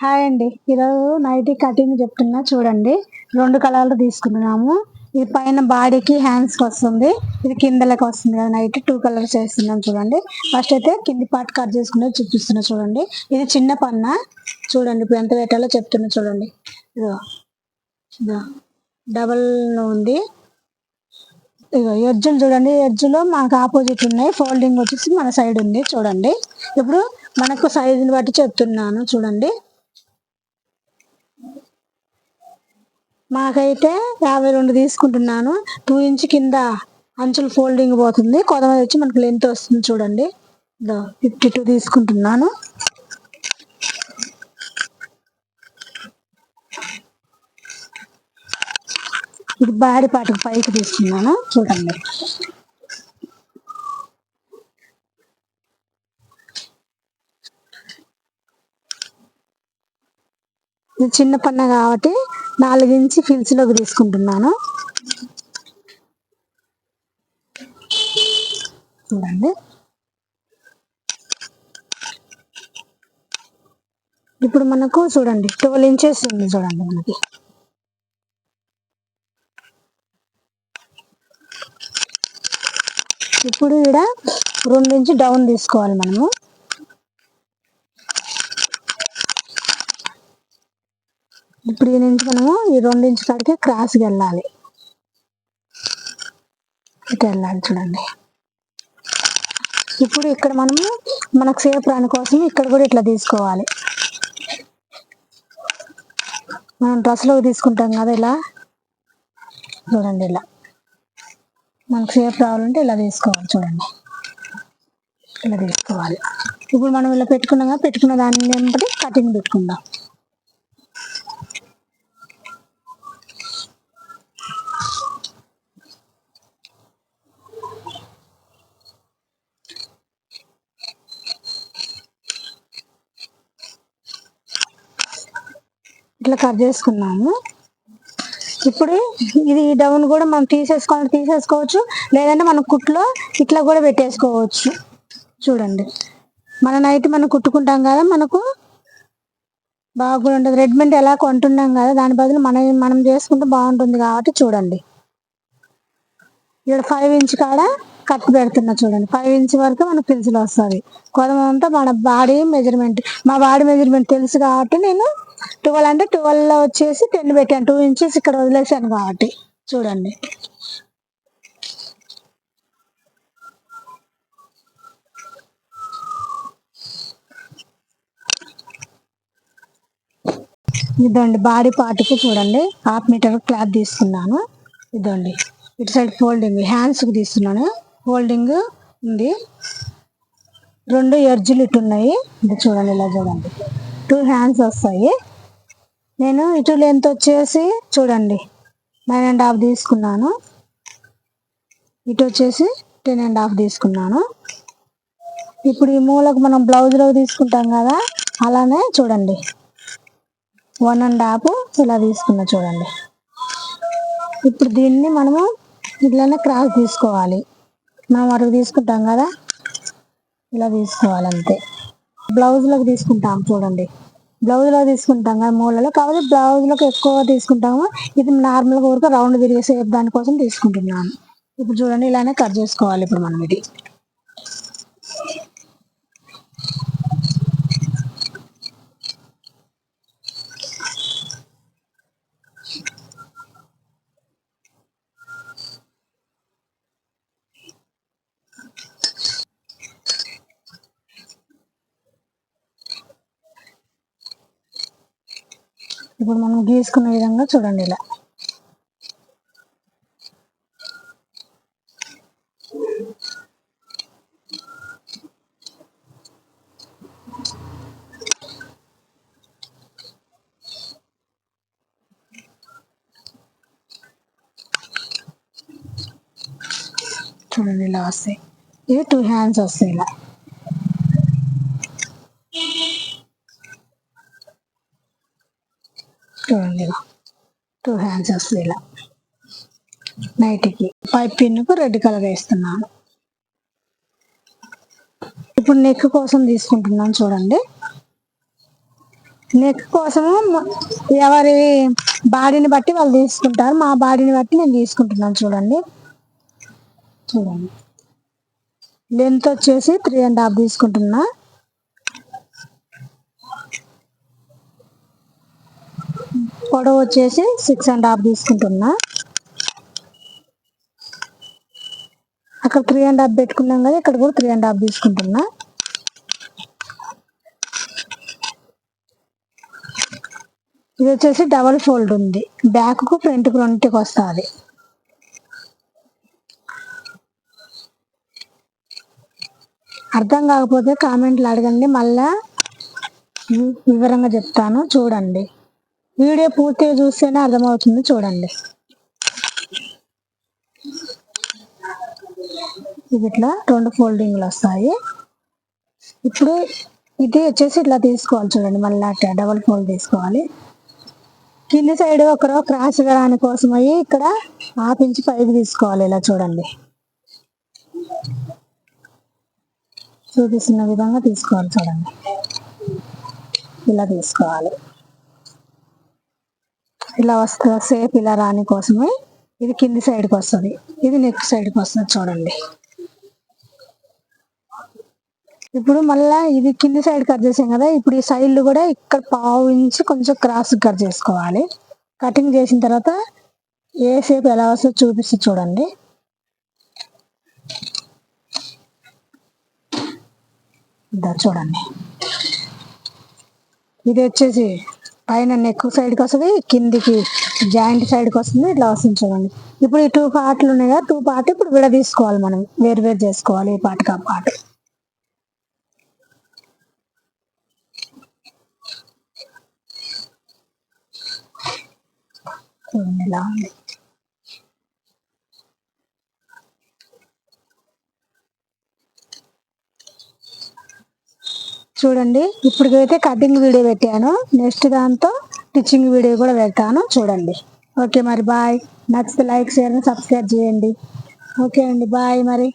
Hi అండి. ఈరోజు nightie cutting చెప్తున్నా చూడండి. రెండు కలర్లు తీసుకున్నాము. ఇది పైన బాడీకి హ్యాండ్స్కి వస్తుంది. ఇది కిందలకు వస్తుంది కదా నైట్. టూ కలర్స్ వేస్తున్నాం చూడండి. ఫస్ట్ అయితే కింది పార్ట్ కట్ చేసుకునే చూపిస్తున్నా చూడండి. ఇది చిన్న పన్న. చూడండి ఇప్పుడు ఎంత పెట్టాలో చెప్తున్నా చూడండి. ఇదో ఇదో డబల్ ఉంది. ఇగో ఎడ్జులు చూడండి. ఎడ్జులో మనకు ఆపోజిట్ ఉన్నాయి. ఫోల్డింగ్ వచ్చేసి మన సైడ్ ఉంది చూడండి. ఇప్పుడు మనకు సైజుని బట్టి చెప్తున్నాను చూడండి. మాకైతే యాభై రెండు తీసుకుంటున్నాను. టూ ఇంచ్ కింద అంచులు ఫోల్డింగ్ పోతుంది. కొంతమంది వచ్చి మనకు లెంత్ వస్తుంది చూడండి. ఫిఫ్టీ టూ తీసుకుంటున్నాను. ఇది బాడీ పాటకు పైకి తీసుకున్నాను. చూడండి. ఇది చిన్న పన్న కాబట్టి నాలుగు ఫిల్స్లోకి లోకి తీసుకుంటున్నాను. చూడండి. ఇప్పుడు మనకు చూడండి ట్వెల్వ్ ఇంచెస్ ఉంది చూడండి మనకి. ఇప్పుడు ఇక్కడ రెండు ఇంచు డౌన్ తీసుకోవాలి మనము. ఇప్పుడు ఈ నుంచి మనము ఈ రెండు ఇంచు కాడికి క్రాస్కి వెళ్ళాలి. ఇటు వెళ్ళాలి చూడండి. ఇప్పుడు ఇక్కడ మనము మనకు సేఫ్ రాని కోసం ఇక్కడ కూడా ఇట్లా తీసుకోవాలి. మనం డ్రెస్లోకి తీసుకుంటాం కదా ఇలా. చూడండి ఇలా. మనకు సేఫ్ రావాలంటే ఇలా తీసుకోవాలి చూడండి. ఇలా తీసుకోవాలి. ఇప్పుడు మనం ఇలా పెట్టుకున్నాం కదా పెట్టుకున్న దాన్ని బట్టి కటింగ్ పెట్టుకుందాం. ఇట్లా కట్ చేసుకున్నాము. ఇప్పుడు ఇది డౌన్ కూడా మనం తీసేసుకోవాలి తీసేసుకోవచ్చు. లేదంటే మన కుట్లో ఇట్లా కూడా పెట్టేసుకోవచ్చు. చూడండి. మన నైట్ మనం కుట్టుకుంటాం కదా మనకు బాగా కూడా ఉంటుంది. రెడీమేడ్ ఎలా కొంటున్నాం కదా దాని బదులు మనం మనం చేసుకుంటే బాగుంటుంది కాబట్టి చూడండి. ఇక్కడ ఫైవ్ ఇంచ్ కాడ కట్ పెడుతున్నా చూడండి. ఫైవ్ ఇంచ్ వరకు మనకు పెన్సిల్ వస్తుంది. కొంతమంది మన బాడీ మెజర్మెంట్ మా బాడీ మెజర్మెంట్ తెలుసు కాబట్టి నేను ట్వెల్వ్ అంటే ట్వెల్వ్లో వచ్చేసి టెన్ పెట్టాను. టూ ఇంచెస్ ఇక్కడ వదిలేసాను కాబట్టి. చూడండి. ఇదండి బాడీ పార్ట్కి చూడండి. హాఫ్ మీటర్ క్లాత్ తీసుకున్నాను. ఇదండి ఇటు సైడ్ ఫోల్డింగ్ హ్యాండ్స్కి తీస్తున్నాను ఫోల్డింగ్ ఉంది. రెండు ఎర్జులు ఇటు ఉన్నాయి. ఇది చూడండి ఇలా చూడండి. టూ హ్యాండ్స్ వస్తాయి. నేను ఇటు లెంత్ వచ్చేసి చూడండి నైన్ అండ్ హాఫ్ తీసుకున్నాను. ఇటు వచ్చేసి టెన్ అండ్ హాఫ్ తీసుకున్నాను. ఇప్పుడు ఈ మూలకు మనం బ్లౌజ్లో తీసుకుంటాం కదా అలానే చూడండి. వన్ అండ్ హాఫ్ ఇలా తీసుకున్నా చూడండి. ఇప్పుడు దీన్ని మనము ఇట్లానే క్రాస్ తీసుకోవాలి. మనం వరకు తీసుకుంటాం కదా ఇలా తీసుకోవాలి అంతే బ్లౌజ్లోకి తీసుకుంటాం చూడండి. బ్లౌజ్లో తీసుకుంటాం కదా మూలలో. కాబట్టి బ్లౌజ్లోకి ఎక్కువ తీసుకుంటాము. ఇది నార్మల్గా ఊరికి రౌండ్ తిరిగే సేపు దానికోసం తీసుకుంటున్నాను. ఇప్పుడు చూడండి ఇలానే కట్ చేసుకోవాలి ఇప్పుడు మనం ఇది. ఇప్పుడు మనం గీసుకున్న విధంగా చూడండి ఇలా. చూడండి ఇలా వస్తాయి. ఇవి టూ హ్యాండ్స్ వస్తాయి ఇలా. చూడండి టూ హ్యాండ్స్ వస్తుంది ఇలా. నైట్కి పైప్ పిన్కు రెడ్ కలర్ వేస్తున్నాను. ఇప్పుడు నెక్ కోసం తీసుకుంటున్నాను చూడండి. నెక్ కోసము ఎవరి బాడీని బట్టి వాళ్ళు తీసుకుంటారు. మా బాడీని బట్టి నేను తీసుకుంటున్నాను చూడండి. చూడండి. లెంత్ వచ్చేసి త్రీ అండ్ హాఫ్ తీసుకుంటున్నా. పొడవు వచ్చేసి సిక్స్ అండ్ హాఫ్ తీసుకుంటున్నా. అక్కడ త్రీ అండ్ హాఫ్ పెట్టుకున్నాం కదా ఇక్కడ కూడా త్రీ అండ్ హాఫ్ తీసుకుంటున్నా. ఇది వచ్చేసి డబల్ ఫోల్డ్ ఉంది. బ్యాక్కు ఫ్రంట్కు రెండింటికి వస్తుంది. అర్థం కాకపోతే కామెంట్లు అడగండి. మళ్ళా వివరంగా చెప్తాను. చూడండి. వీడియో పూర్తిగా చూస్తేనే అర్థమవుతుంది చూడండి. ఇది ఇట్లా రెండు ఫోల్డింగ్లు వస్తాయి. ఇప్పుడు ఇది వచ్చేసి ఇట్లా తీసుకోవాలి చూడండి. మళ్ళీ అట్లా డబల్ ఫోల్డ్ తీసుకోవాలి. కింది సైడ్ ఒకరో క్రాస్ రాని కోసం అయ్యి ఇక్కడ హాఫ్ ఇంచ్ పైకి తీసుకోవాలి ఇలా చూడండి. చూపిస్తున్న విధంగా తీసుకోవాలి చూడండి. ఇలా తీసుకోవాలి. ఇలా వస్తుంది సేప్ ఇలా రాని కోసమే ఇది కింది సైడ్కి వస్తుంది. ఇది నెక్ సైడ్కి వస్తుంది చూడండి. ఇప్పుడు మళ్ళా ఇది కింది సైడ్ కట్ చేసాం కదా ఇప్పుడు ఈ సైడ్లు కూడా ఇక్కడ పావు ఇంచి కొంచెం క్రాస్ కట్ చేసుకోవాలి. కటింగ్ చేసిన తర్వాత ఏ షేప్ ఎలా వస్తుందో చూపిస్తే చూడండి. చూడండి. ఇది వచ్చేసి పైన నెక్ సైడ్కి వస్తుంది కిందికి జాయింట్ సైడ్కి వస్తుంది ఇట్లా వస్తుంది చూడండి ఇప్పుడు ఈ టూ పార్ట్లు ఉన్నాయి కదా టూ పార్ట్ ఇప్పుడు విడదీసుకోవాలి మనం వేరు వేరు చేసుకోవాలి ఈ పార్ట్కి ఆ పార్ట్ ఇలా ఉంది? చూడండి. ఇప్పటికైతే కటింగ్ వీడియో పెట్టాను. నెక్స్ట్ దాంతో స్టిచ్చింగ్ వీడియో కూడా పెడతాను. చూడండి. ఓకే మరి బాయ్ నచ్చితే లైక్ షేర్ సబ్స్క్రైబ్ చేయండి. ఓకే అండి బాయ్ మరి.